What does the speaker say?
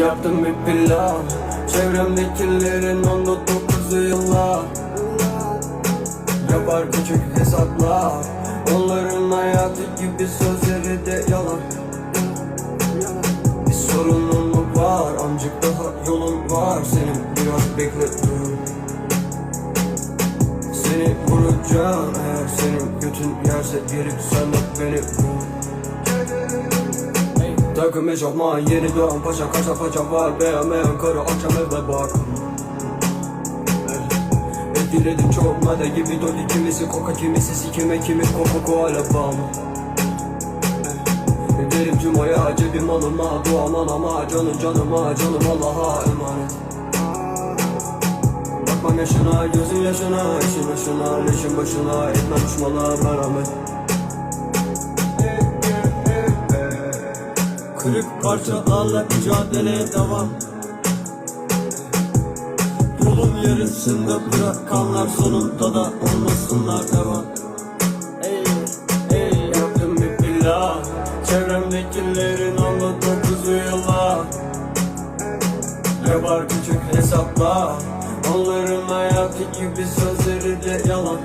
Yaptım bir plan. Çevremdekilerin onda dokuzu yıllar. Yapar küçük hesaplar. Onların hayatı gibi sözleri de yalan. Bir sorunun mu var Amcık daha yolun var. Senin biraz bekle Seni vuracağım eğer senin götün yerse Gelip sen de beni vur Takım eşofman yeni doğan paşa kaça paça var. Beğenmeyen karı akşam evde bak. Etkiledim çok madde gibi dolu kimisi koka kimisi sikime kimi koko koala bam. Derim tüm o ya cebim anıma duaman ama canım canıma canım Allah'a emanet. Bakmam yaşına gözün yaşına işin başına leşin başına etmem düşmana merhamet Kırık parçalarla mücadeleye devam. Yolun yarısında bırakanlar sonunda da olmasınlar devam. Ey ey yaptım bir plan Çevremdekilerin onda dokuzu yıllar Yapar küçük hesaplar Onların hayatı gibi sözleri de yalan